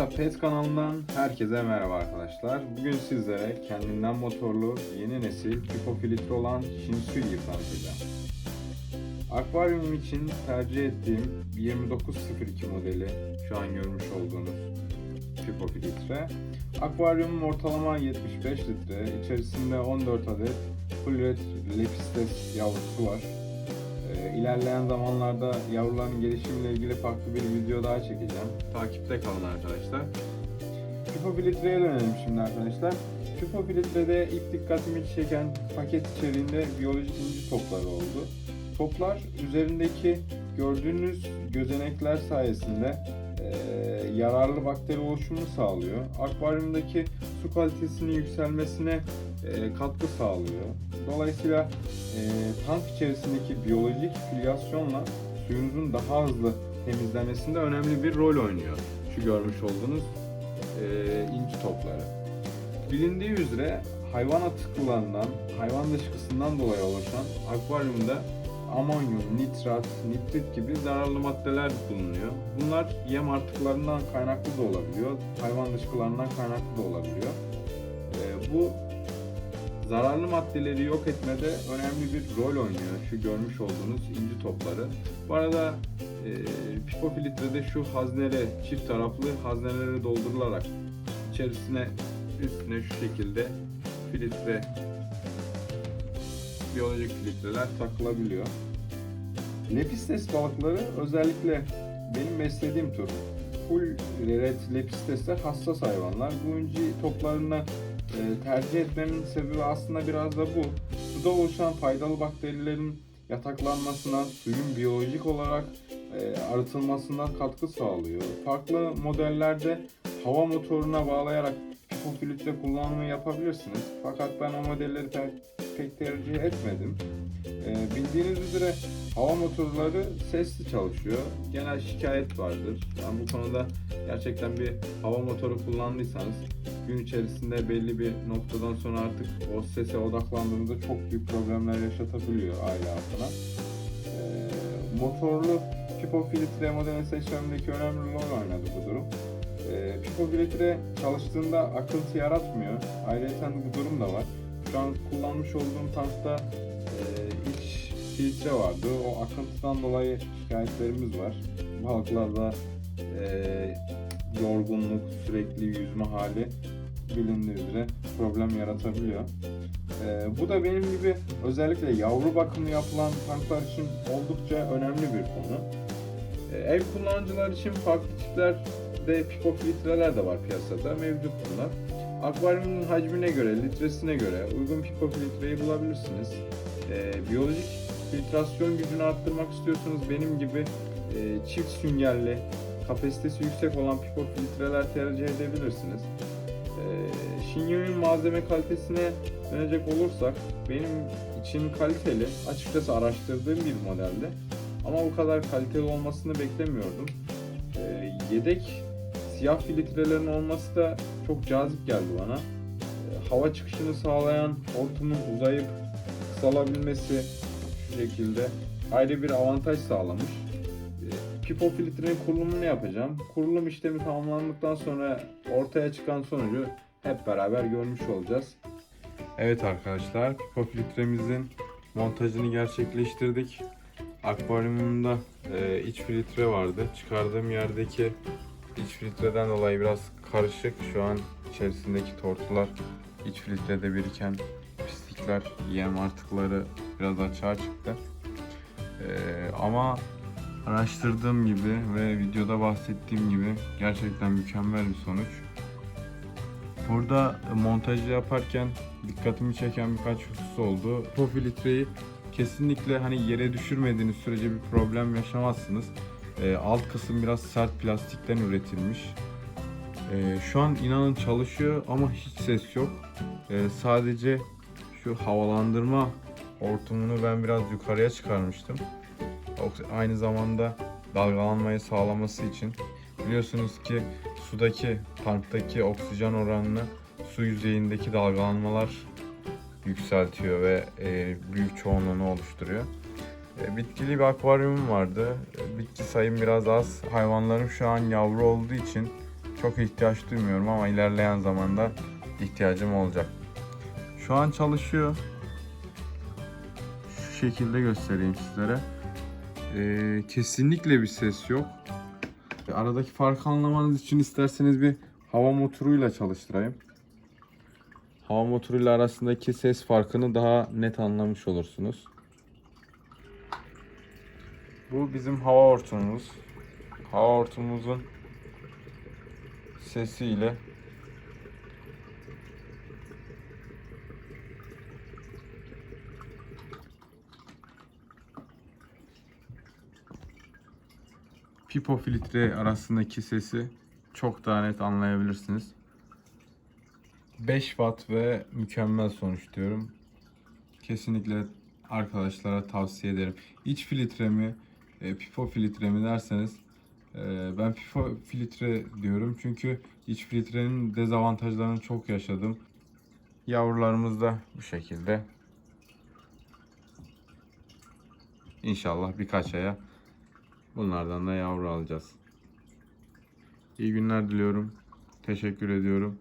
Kesa Pet kanalından herkese merhaba arkadaşlar. Bugün sizlere kendinden motorlu yeni nesil pipo olan Shinsui'yi tanıtacağım. Akvaryumum için tercih ettiğim 2902 modeli şu an görmüş olduğunuz pipo. Akvaryumum ortalama 75 litre. İçerisinde 14 adet full red lepistes yavrusu var. Ee, İlerleyen zamanlarda yavruların gelişimiyle ilgili farklı bir video daha çekeceğim. Takipte kalın arkadaşlar. Pipo filtreye dönelim şimdi arkadaşlar. Pipo filtrede ilk dikkatimi çeken paket içeriğinde biyolojik inci topları oldu. Toplar üzerindeki gördüğünüz gözenekler sayesinde eee, yararlı bakteri oluşumunu sağlıyor. Akvaryumdaki su kalitesinin yükselmesine eee, katkı sağlıyor. Dolayısıyla eee, tank içerisindeki biyolojik filyasyonla suyunuzun daha hızlı temizlemesinde önemli bir rol oynuyor. Şu görmüş olduğunuz eee inci topları. Bilindiği üzere hayvan atıklarından, hayvan dışkısından dolayı oluşan akvaryumda amonyum, nitrat, nitrit gibi zararlı maddeler bulunuyor. Bunlar yem artıklarından kaynaklı da olabiliyor, hayvan dışkılarından kaynaklı da olabiliyor. Ee, bu zararlı maddeleri yok etmede önemli bir rol oynuyor şu görmüş olduğunuz inci topları. Bu arada e, pipo filtrede şu haznere, çift taraflı haznelere doldurularak içerisine üstüne şu şekilde filtre biyolojik filtreler takılabiliyor. Lepistes balıkları özellikle benim beslediğim tür full red lepistesler hassas hayvanlar. Bu inci toplarını e, tercih etmemin sebebi aslında biraz da bu. Suda oluşan faydalı bakterilerin yataklanmasına, suyun biyolojik olarak e, arıtılmasına katkı sağlıyor. Farklı modellerde hava motoruna bağlayarak pipo filtre kullanımı yapabilirsiniz. Fakat ben o modelleri pe- pek tercih etmedim. Ee, bildiğiniz üzere hava motorları sesli çalışıyor. Genel şikayet vardır. Yani bu konuda gerçekten bir hava motoru kullandıysanız gün içerisinde belli bir noktadan sonra artık o sese odaklandığınızda çok büyük problemler yaşatabiliyor aile hayatına. Ee, motorlu pipo filtre modeli seçmemdeki önemli rol oynadı bu durum. E, pipo filtre çalıştığında akıntı yaratmıyor. Ayrıca bu durum da var. Şu an kullanmış olduğum tankta e, iç filtre vardı. O akıntıdan dolayı şikayetlerimiz var. Balıklarda e, yorgunluk, sürekli yüzme hali bilindiği üzere problem yaratabiliyor. E, bu da benim gibi özellikle yavru bakımı yapılan tanklar için oldukça önemli bir konu. E, ev kullanıcılar için farklı tiplerde pipo filtreler de var piyasada. Mevcut bunlar. Akvaryumun hacmine göre, litresine göre uygun pipo filtreyi bulabilirsiniz. E, biyolojik filtrasyon gücünü arttırmak istiyorsanız benim gibi e, çift süngerli, kapasitesi yüksek olan pipo filtreler tercih edebilirsiniz. E, Shinyo'nun malzeme kalitesine dönecek olursak benim için kaliteli, açıkçası araştırdığım bir modeldi. Ama bu kadar kaliteli olmasını beklemiyordum. E, yedek siyah filtrelerin olması da çok cazip geldi bana. E, hava çıkışını sağlayan hortumun uzayıp kısalabilmesi şu şekilde ayrı bir avantaj sağlamış. Pipo filtrenin kurulumunu yapacağım. Kurulum işlemi tamamlandıktan sonra ortaya çıkan sonucu hep beraber görmüş olacağız. Evet arkadaşlar, Pipo filtremizin montajını gerçekleştirdik. Akvaryumumda e, iç filtre vardı. Çıkardığım yerdeki iç filtreden dolayı biraz karışık. Şu an içerisindeki tortular iç filtrede biriken pislikler, yem artıkları biraz açığa çıktı. E, ama araştırdığım gibi ve videoda bahsettiğim gibi gerçekten mükemmel bir sonuç. Burada montajı yaparken dikkatimi çeken birkaç husus oldu. Bu filtreyi kesinlikle hani yere düşürmediğiniz sürece bir problem yaşamazsınız. Ee, alt kısım biraz sert plastikten üretilmiş. Ee, şu an inanın çalışıyor ama hiç ses yok. Ee, sadece şu havalandırma hortumunu ben biraz yukarıya çıkarmıştım. Aynı zamanda dalgalanmayı sağlaması için. Biliyorsunuz ki sudaki, tanktaki oksijen oranını su yüzeyindeki dalgalanmalar yükseltiyor ve e, büyük çoğunluğunu oluşturuyor. E, bitkili bir akvaryumum vardı. E, bitki sayım biraz az. Hayvanlarım şu an yavru olduğu için çok ihtiyaç duymuyorum ama ilerleyen zamanda ihtiyacım olacak. Şu an çalışıyor. Şu şekilde göstereyim sizlere. Ee, kesinlikle bir ses yok. Aradaki farkı anlamanız için isterseniz bir hava motoruyla çalıştırayım. Hava motoruyla arasındaki ses farkını daha net anlamış olursunuz. Bu bizim hava hortumumuz. Hava hortumumuzun sesiyle pipo filtre arasındaki sesi çok daha net anlayabilirsiniz. 5 watt ve mükemmel sonuç diyorum. Kesinlikle arkadaşlara tavsiye ederim. İç filtremi, e, pipo filtremi derseniz e, ben pipo filtre diyorum çünkü iç filtrenin dezavantajlarını çok yaşadım. Yavrularımız da bu şekilde. İnşallah birkaç aya bunlardan da yavru alacağız. İyi günler diliyorum. Teşekkür ediyorum.